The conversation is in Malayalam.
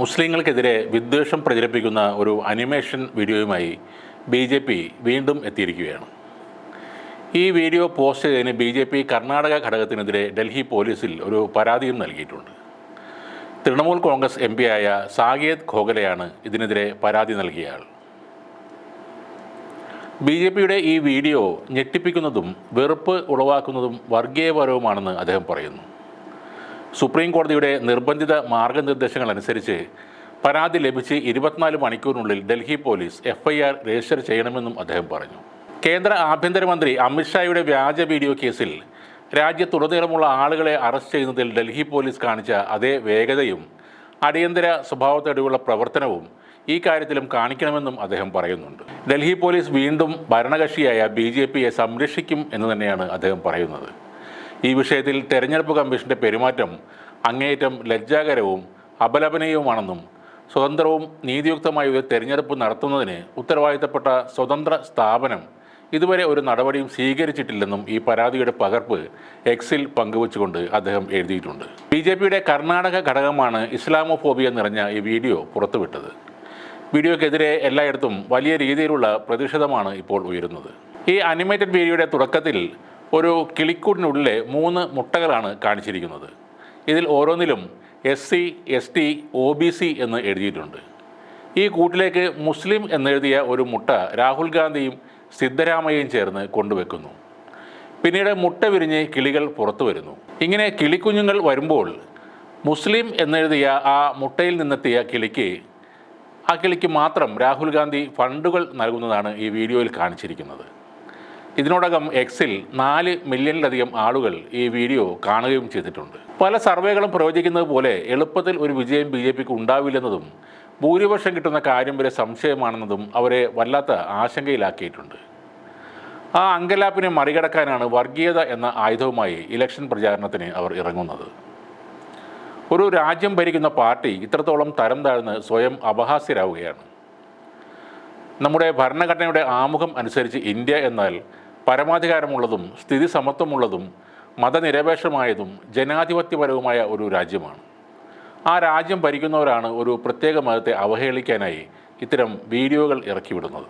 മുസ്ലിങ്ങൾക്കെതിരെ വിദ്വേഷം പ്രചരിപ്പിക്കുന്ന ഒരു അനിമേഷൻ വീഡിയോയുമായി ബി ജെ പി വീണ്ടും എത്തിയിരിക്കുകയാണ്. ഈ വീഡിയോ പോസ്റ്റ് ചെയ്തതിന് ബി ജെ പി കർണാടക ഘടകത്തിനെതിരെ ഡൽഹി പോലീസിൽ ഒരു പരാതിയും നൽകിയിട്ടുണ്ട്. തൃണമൂൽ കോൺഗ്രസ് എം ആയ സാകേത് ഖോഗലെയാണ് ഇതിനെതിരെ പരാതി നൽകിയ ആൾ ബി ജെ പിയുടെ ഈ വീഡിയോ ഞെട്ടിപ്പിക്കുന്നതും വെറുപ്പ് ഉളവാക്കുന്നതും വർഗീയപരവുമാണെന്ന് അദ്ദേഹം പറയുന്നു. സുപ്രീം കോടതിയുടെ നിർബന്ധിത മാർഗനിർദ്ദേശങ്ങൾ അനുസരിച്ച് പരാതി ലഭിച്ച് ഇരുപത്തിനാല് മണിക്കൂറിനുള്ളിൽ ഡൽഹി പോലീസ് എഫ്ഐആർ രജിസ്റ്റർ ചെയ്യണമെന്നും അദ്ദേഹം പറഞ്ഞു. കേന്ദ്ര ആഭ്യന്തരമന്ത്രി അമിത്ഷായുടെ വ്യാജ വീഡിയോ കേസിൽ രാജ്യത്തുടനീളമുള്ള ആളുകളെ അറസ്റ്റ് ചെയ്യുന്നതിൽ ഡൽഹി പോലീസ് കാണിച്ച അതേ വേഗതയും അടിയന്തര സ്വഭാവത്തോടെയുള്ള പ്രവർത്തനവും ഈ കാര്യത്തിലും കാണിക്കണമെന്നും അദ്ദേഹം പറയുന്നുണ്ട്. ഡൽഹി പോലീസ് വീണ്ടും ഭരണകക്ഷിയായ ബി ജെ പിയെ സംരക്ഷിക്കും എന്ന് തന്നെയാണ് അദ്ദേഹം പറയുന്നത്. ഈ വിഷയത്തിൽ തെരഞ്ഞെടുപ്പ് കമ്മീഷന്റെ പെരുമാറ്റം അങ്ങേയറ്റം ലജ്ജാകരവും അപലപനീയവുമാണെന്നും സ്വതന്ത്രവും നീതിയുക്തമായ ഒരു തെരഞ്ഞെടുപ്പ് നടത്തുന്നതിന് ഉത്തരവാദിത്തപ്പെട്ട സ്വതന്ത്ര സ്ഥാപനം ഇതുവരെ ഒരു നടപടിയും സ്വീകരിച്ചിട്ടില്ലെന്നും ഈ പരാതിയുടെ പകർപ്പ് എക്സിൽ പങ്കുവച്ചുകൊണ്ട് അദ്ദേഹം എഴുതിയിട്ടുണ്ട്. ബി ജെ പിയുടെ കർണാടക ഘടകമാണ് ഇസ്ലാമോഫോബിയ നിറഞ്ഞ ഈ വീഡിയോ പുറത്തുവിട്ടത്. വീഡിയോക്കെതിരെ എല്ലായിടത്തും വലിയ രീതിയിലുള്ള പ്രതിഷേധമാണ് ഇപ്പോൾ ഉയരുന്നത്. ഈ അനിമേറ്റഡ് വീഡിയോയുടെ തുടക്കത്തിൽ ഒരു കിളിക്കൂടിനുള്ളിലെ മൂന്ന് മുട്ടകളാണ് കാണിച്ചിരിക്കുന്നത്. ഇതിൽ ഓരോന്നിലും S C S T O B C എന്ന് എഴുതിയിട്ടുണ്ട്. ഈ കൂട്ടിലേക്ക് മുസ്ലിം എന്നെഴുതിയ ഒരു മുട്ട രാഹുൽ ഗാന്ധിയും സിദ്ധരാമയ്യയും ചേർന്ന് കൊണ്ടുവെക്കുന്നു. പിന്നീട് മുട്ട വിരിഞ്ഞ് കിളികൾ പുറത്തു വരുന്നു. ഇങ്ങനെ കിളിക്കുഞ്ഞുങ്ങൾ വരുമ്പോൾ മുസ്ലിം എന്നെഴുതിയ ആ മുട്ടയിൽ നിന്നെത്തിയ കിളിക്ക് ആ കിളിക്ക് മാത്രം രാഹുൽ ഗാന്ധി ഫണ്ടുകൾ നൽകുന്നതാണ് ഈ വീഡിയോയിൽ കാണിച്ചിരിക്കുന്നത്. ഇതിനോടകം എക്സിൽ നാല് മില്യണിലധികം ആളുകൾ ഈ വീഡിയോ കാണുകയും ചെയ്തിട്ടുണ്ട്. പല സർവേകളും പ്രവചിക്കുന്നത് പോലെ എളുപ്പത്തിൽ ഒരു വിജയം ബി ജെ പിക്ക് ഉണ്ടാവില്ലെന്നതും ഭൂരിപക്ഷം കിട്ടുന്ന കാര്യം വരെ സംശയമാണെന്നതും അവരെ വല്ലാത്ത ആശങ്കയിലാക്കിയിട്ടുണ്ട്. ആ അങ്കലാപ്പിനെ മറികടക്കാനാണ് വർഗീയത എന്ന ആയുധവുമായി ഇലക്ഷൻ പ്രചാരണത്തിന് അവർ ഇറങ്ങുന്നത്. ഒരു രാജ്യം ഭരിക്കുന്ന പാർട്ടി ഇത്രത്തോളം തരം താഴ്ന്ന് സ്വയം അപഹാസ്യരാവുകയാണ്. നമ്മുടെ ഭരണഘടനയുടെ ആമുഖം അനുസരിച്ച് ഇന്ത്യ എന്നാൽ പരമാധികാരമുള്ളതും സ്ഥിതി സമത്വമുള്ളതും മതനിരപേക്ഷമായതും ജനാധിപത്യപരവുമായ ഒരു രാജ്യമാണ്. ആ രാജ്യം ഭരിക്കുന്നവരാണ് ഒരു പ്രത്യേക മതത്തെ അവഹേളിക്കാനായി ഇത്തരം വീഡിയോകൾ ഇറക്കിവിടുന്നത്.